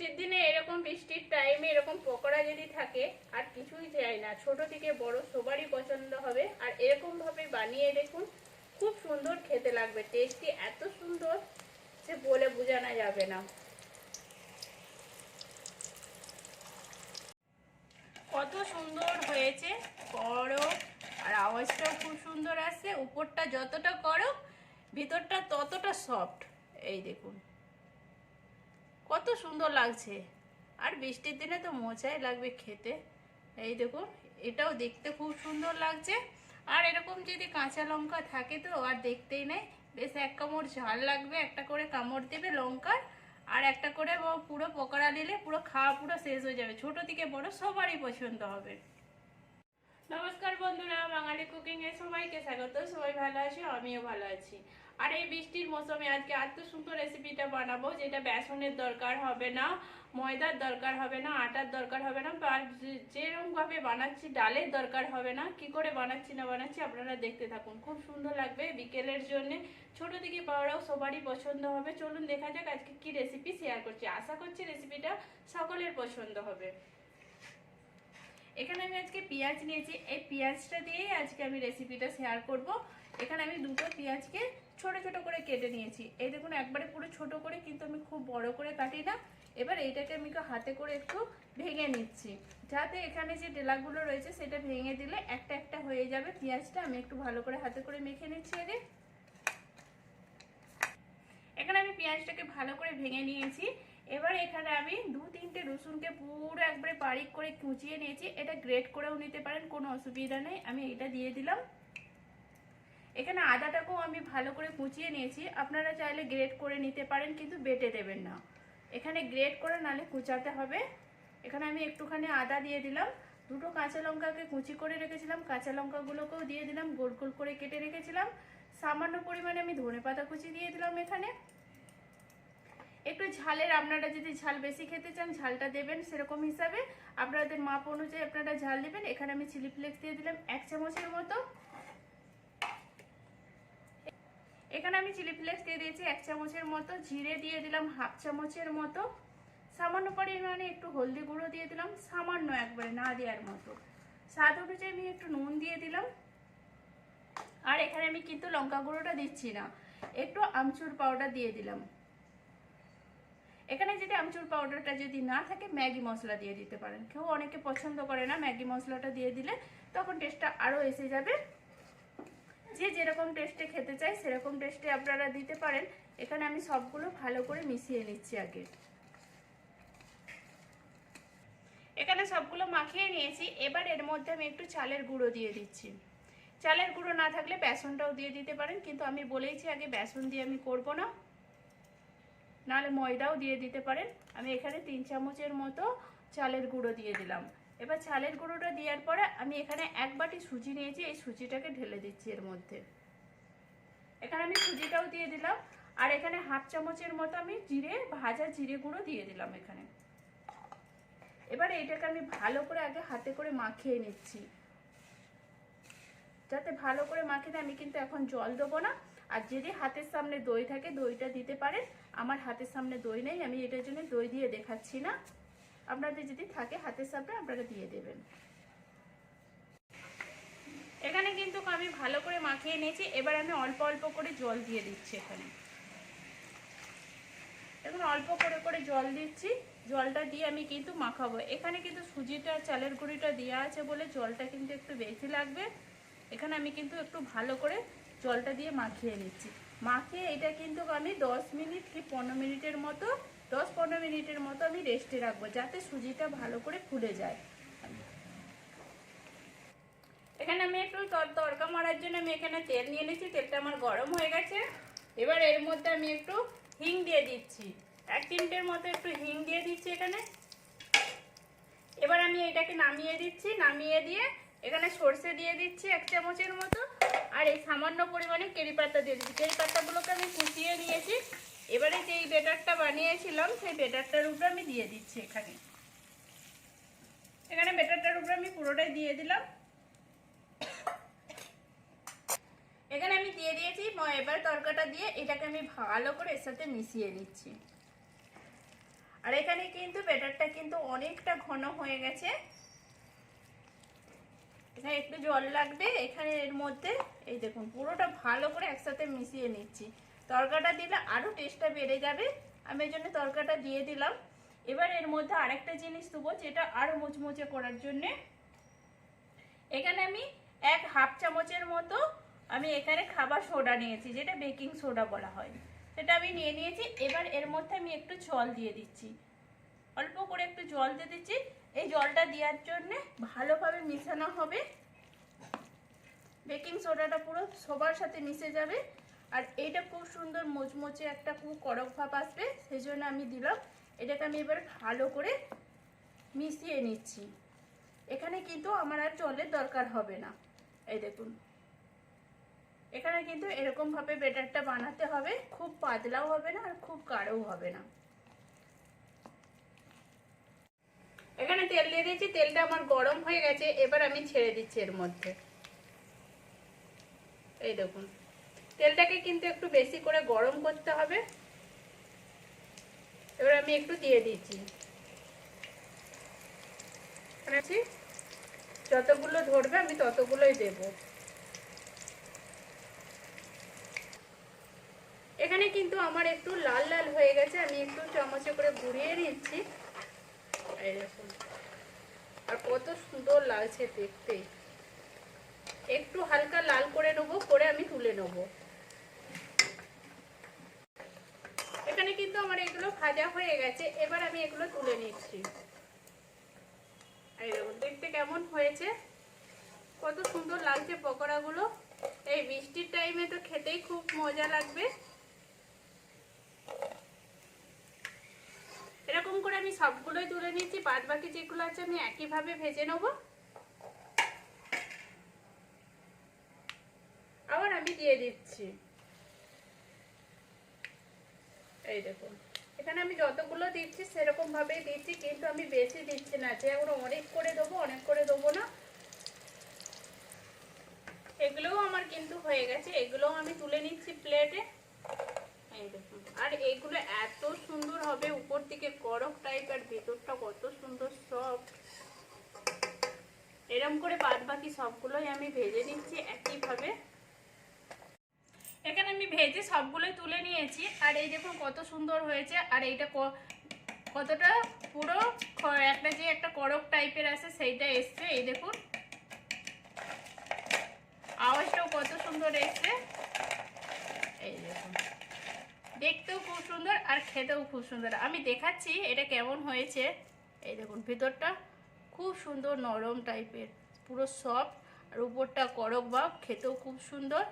বৃষ্টির দিনে এরকম বৃষ্টির টাইমে এরকম পকোড়া যদি থাকে, আর কিছুই চাই না। ছোট থেকে বড় সবারই পছন্দ হবে। আর এরকম ভাবে বানিয়ে দেখুন, খুব সুন্দর খেতে লাগবে। টেস্টি এত সুন্দর যে বলে বোঝানো যাবে না। কত সুন্দর হয়েছে। করো। আর আওয়াজটাও খুব সুন্দর আসছে। উপরটা যতটা করো, ভিতরটা ততটা সফট এই দেখুন। কত সুন্দর লাগছে। আর বৃষ্টির দিনে তো মোচাই লাগবে খেতে। এই দেখুন, এটাও দেখতে খুব সুন্দর লাগছে। আর এরকম যদি কাঁচা লঙ্কা থাকে তো আর দেখতেই নেই। বেশ এক কামড় ঝাল লাগবে, একটা করে কামড় দেবে লঙ্কার, আর একটা করে পুরো পকোড়া নিলে পুরো খাওয়া পুরো শেষ হয়ে যাবে। ছোট থেকে বড় সবারই পছন্দ হবে। নমস্কার বন্ধুরা, বাঙালি কুকিং এ সবাইকে স্বাগত। সবাই ভালো আছে? আমিও ভালো আছি। আর এই বৃষ্টির মৌসুমে আজকে এত সুন্দর রেসিপিটা বানাবো, যেটা বেসনের দরকার হবে না, ময়দার দরকার হবে না, আটার দরকার হবে না, বা যে- যেরকম ভাবে বানাচ্ছি, ডালের দরকার হবে না, কি করে বানাচ্ছি, না বানাচ্ছি, আপনারা দেখতে থাকুন। খুব সুন্দর লাগবে বিকেলের জন্য। ছোট থেকে বড়রাও সবারই পছন্দ হবে। চলুন দেখা যাক আজকে কি রেসিপি শেয়ার করছি। আশা করছি রেসিপিটা সকলের পছন্দ হবে। এখানে আমি আজকে পেঁয়াজ নিয়েছি। এই পেঁয়াজটা দিয়েই আজকে আমি রেসিপিটা শেয়ার করব। এখানে আমি দুটো পেঁয়াজকে ছোট ছোট করে কেটে নিয়েছি। এই দেখুন, একবারে পুরো ছোট করে, কিন্তু আমি খুব বড় করে কাটি না। এবার এইটাকে আমি হাতে করে একটু ভেঙে নিচ্ছি। যাতে এখানে যে ডেলাগুলো রয়েছে, সেটা ভেঙে দিলে একটা একটা হয়ে যাবে। পেঁয়াজটা আমি একটু ভালো করে হাতে করে মেখে নিচ্ছি আগে এখানে আমি পেঁয়াজটাকে ভালো করে ভেঙে নিয়েছি। এবার এখানে আমি দু তিনটে রসুনকে পুরো একবারে বারিক করে কুচিয়ে নিয়েছি। এটা গ্রেট করেও নিতে পারেন, কোনো অসুবিধা নেই। আমি এটা দিয়ে দিলাম। এখানে আদাটাকেও আমি ভালো করে কুচিয়ে নিয়েছি। আপনারা চাইলে গ্রেট করে নিতে পারেন, কিন্তু বেটে দেবেন না। এখানে গ্রেট করে নালে কুচাতে হবে। এখানে আমি একটুখানি আদা দিয়ে দিলাম। দুটো কাঁচা লঙ্কাকে কুচি করে রেখেছিলাম। কাঁচা লঙ্কাগুলোকেও দিয়ে দিলাম। গোল গোল করে কেটে রেখেছিলাম। সামান্য পরিমাণে আমি ধনে পাতা কুচি দিয়ে দিলাম এখানে। একটু ঝালের আপনারা যদি ঝাল বেশি খেতে চান, ঝালটা দেবেন সেরকম হিসাবে। আপনাদের মাপ অনুযায়ী আপনারা ঝাল দেবেন এখানে আমি চিলি ফ্লেক্স দিয়ে দিলাম এক চামচের মতো। এখানে আমি চিলি ফ্লেক্স দিয়ে দিয়েছি এক চামচের মতো। জিরে দিয়ে দিলাম হাফ চামচের মতো। সামান্য পরিমাণে একটু হলদি গুঁড়ো দিয়ে দিলাম, সামান্য একবারে না দেওয়ার মতো। স্বাদ অনুযায়ী আমি একটু নুন দিয়ে দিলাম। আর এখানে আমি কিন্তু লঙ্কা গুঁড়োটা দিচ্ছি না, একটু আমচুর পাউডার দিয়ে দিলাম। যদি আমচুর পাউডারটা যদি না থাকে, ম্যাগি মশলা দিয়ে দিতে পারেন। কেউ অনেকে পছন্দ করে না ম্যাগি মশলাটা দিয়ে দিলে, তখন টেস্টটা আরও এসে যাবে। যে যেরকম টেস্টে খেতে চাই সেরকম টেস্টে আপনারা দিতে পারেন। এখানে আমি সবগুলো ভালো করে মিশিয়ে নিচ্ছি আগে। এখানে সবগুলো মাখিয়ে নিয়েছি। এবার এর মধ্যে আমি একটু চালের গুঁড়ো দিয়ে দিচ্ছি। চালের গুঁড়ো না থাকলে বেসনটাও দিয়ে দিতে পারেন, কিন্তু আমি বলেইছি আগে বেসন দিয়ে আমি করব না। নাহলে ময়দাও দিয়ে দিতে পারেন। আমি এখানে তিন চামচের মতো চালের গুঁড়ো দিয়ে দিলাম। এবার চালের গুঁড়োটা দেওয়ার পরে আমি এখানে এক বাটি সুজি নিয়েছি। এই সুজিটাকে ঢেলে দিচ্ছি এর মধ্যে। এখানে আমি সুজিটাও দিয়ে দিলাম। আর এখানে হাফ চামচের মতো আমি জিরে, ভাজা জিরে গুঁড়ো দিয়ে দিলাম এখানে। এবার এইটাকে আমি ভালো করে আগে হাতে করে মাখিয়ে নিচ্ছি। যাতে ভালো করে মাখিয়ে আমি কিন্তু এখন জল দেবো না। আর যদি হাতের সামনে দই থাকে, দইটা দিতে পারেন। আমার হাতের সামনে দই নেই, আমি এটার জন্য দই দিয়ে দেখাচ্ছি না। আপনাদের যদি থাকে হাতের সামনে, আপনারা দিয়ে দেবেন। এখানে কিন্তু আমি ভালো করে মাখিয়ে নিয়েছি। এবার আমি অল্প অল্প করে জল দিয়ে দিচ্ছি এখানে। এখন অল্প করে করে জল দিচ্ছি। জলটা দিয়ে আমি কিন্তু মাখাবো। এখানে কিন্তু সুজিটা, চালের গুঁড়িটা দেওয়া আছে বলে জলটা কিন্তু একটু বেশি লাগবে। এখানে আমি কিন্তু একটু ভালো করে জলটা দিয়ে মাখিয়ে নিচ্ছি। মাখিয়ে এটা কিন্তু আমি দশ মিনিট কি পনেরো মিনিটের মতো, দশ পনেরো মিনিটের মতো আমি রেস্টে রাখব, যাতে সুজিটা ভালো করে ফুলে যায়। এখানে আমি একটু তর- তড়কা মারার জন্য আমি এখানে তেল নিয়ে নিয়েছি, তেলটা আমার গরম হয়ে গেছে। এবার এর মধ্যে আমি একটু হিং দিয়ে দিচ্ছি। এক চিমটের মতো একটু হিং দিয়ে দিচ্ছি এখানে। এবার আমি এটাকে নামিয়ে দিচ্ছি, নামিয়ে দিয়ে এখানে সর্ষে দিয়ে দিচ্ছি এক চামচের মতো। আর এই সামান্য পরিমাণে কেরি পাতা দিয়ে দিচ্ছি কেরি পাতাগুলোকে আমি কুচিয়ে নিয়েছি। এবারে যে এই বেটারটা বানিয়েছিলাম, সেই বেটারটার উপরে আমি দিয়ে দিচ্ছি এখানে। এখানে বেটারটার উপরে আমি পুরোটাই দিয়ে দিলাম। এখানে আমি দিয়ে দিয়েছি এবার তরকাটা দিয়ে এটাকে আমি ভালো করে এর সাথে মিশিয়ে নিচ্ছি। আর এখানে কিন্তু ব্যাটারটা কিন্তু অনেকটা ঘন হয়ে গেছে। এখানে একটু জল লাগবে, এখানে এর মধ্যে, এই দেখুন, পুরোটা ভালো করে একসাথে মিশিয়ে নিচ্ছি। তরকাটা দিলে আরও টেস্টটা বেড়ে যাবে, আমি এই জন্য তরকাটা দিয়ে দিলাম। এবার এর মধ্যে আরেকটা জিনিস দেবো, যেটা আরও মুচমুচে করার জন্যে। এখানে আমি এক হাফ চামচের মতো আমি এখানে খাবার সোডা নিয়েছি, যেটা বেকিং সোডা বলা হয়। সেটা আমি নিয়ে নিয়েছি, এবার এর মধ্যে আমি একটু জল দিয়ে দিচ্ছি। অল্প করে একটু জল দিয়ে দিচ্ছি। এই জলটা দেওয়ার জন্যে ভালোভাবে মিশানো হবে। বেকিং সোডাটা পুরো সবার সাথে মিশে যাবে। আর এইটা খুব সুন্দর মুচমুচে একটা খুব কড়ক ভাব আসবে সেই জন্য আমি দিলাম। এটাকে আমি এবার ভালো করে মিশিয়ে নিচ্ছি। এখানে কিন্তু আমার আর জলের দরকার হবে না। এই দেখুন। এখানে কিন্তু এরকমভাবে বেটারটা বানাতে হবে। খুব পাতলাও হবে না আর খুব গাঢ়ও হবে না এখানে তেল দিয়ে দিয়েছি, তেলটা আমার গরম হয়ে গেছে, এবার আমি ছেড়ে দিচ্ছি এর মধ্যে। এই দেখুন, তেলটাকে কিন্তু একটু বেশি করে গরম করতে হবে। এবার আমি একটু দিয়ে দিচ্ছি। যতগুলো ধরবে আমি ততগুলোই দেব। এখানে কিন্তু আমার একটু লাল লাল হয়ে গেছে, আমি একটু চামচে করে ঘুরিয়ে নিচ্ছি। এই দেখুন। আর কত সুন্দর লাগছে দেখতে। একটু হালকা লাল করে নেব করে আমি তুলে নেব। এখানে কিন্তু আমার এগুলো ভাজা হয়ে গেছে, এবার আমি এগুলো তুলে নিচ্ছি। দেখতে কেমন হয়েছে। কত সুন্দর লাগছে পকোড়াগুলো। এই বৃষ্টির টাইমে তো খেতেই খুব মজা লাগবে। এরকম করে আমি সবগুলোই তুলে নিচ্ছি বাদ বাকি যেগুলো আছে আমি একইভাবে ভেজে নেব। আবার আমি দিয়ে দিচ্ছি। এই দেখুন, এখানে আমি যতগুলো দিচ্ছি সেরকম ভাবেই দিচ্ছি, কিন্তু আমি বেশি দিচ্ছি না, যে এগুলো অনেক করে দেবো, অনেক করে দেবো না। এগুলোও আমার কিন্তু হয়ে গেছে, এগুলোও আমি তুলে নিচ্ছি প্লেটে আর এগুলো এত সুন্দর হবে, উপর থেকে করক টাইপ আর ভেতরটা কত সুন্দর সফট এরম করে বাদ বাকি সবগুলোই আমি ভেজে নিচ্ছি একইভাবে। এখানে আমি ভেজে সবগুলোই তুলে নিয়েছি। আর এই দেখুন কত সুন্দর হয়েছে। আর এইটা কতটা? পুরো একটা যে একটা করক টাইপের আছে, সেইটা এসছে, এই দেখুন। আওয়াজটাও কত সুন্দর এসছে এই দেখুন দেখতেও খুব সুন্দর আর খেতেও খুব সুন্দর। আমি দেখাচ্ছি এটা কেমন হয়েছে। এই দেখুন, ভেতরটা খুব সুন্দর নরম টাইপের, পুরো সফট আর উপরটা করক ভাব খেতেও খুব সুন্দর।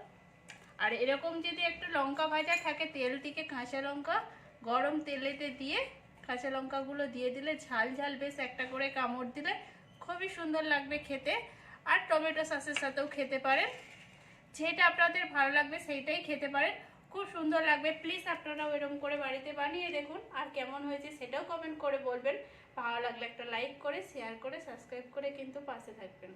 আর এরকম যদি একটা লঙ্কা ভাজা থাকে, তেল থেকে কাঁচা লঙ্কা, গরম তেলেতে দিয়ে কাঁচা লঙ্কাগুলো দিয়ে দিলে ঝাল ঝাল, বেশ একটা করে কামড় দিলে খুবই সুন্দর লাগবে খেতে। আর টমেটো সসের সাথেও খেতে পারেন। যেটা আপনাদের ভালো লাগবে সেইটাই খেতে পারেন। খুব সুন্দর লাগবে। প্লিজ আপনারাও এরকম করে বাড়িতে বানিয়ে দেখুন। আর কেমন হয়েছে সেটাও কমেন্ট করে বলবেন। ভালো লাগলে একটা লাইক করে শেয়ার করে সাবস্ক্রাইব করে কিন্তু পাশে থাকবেন।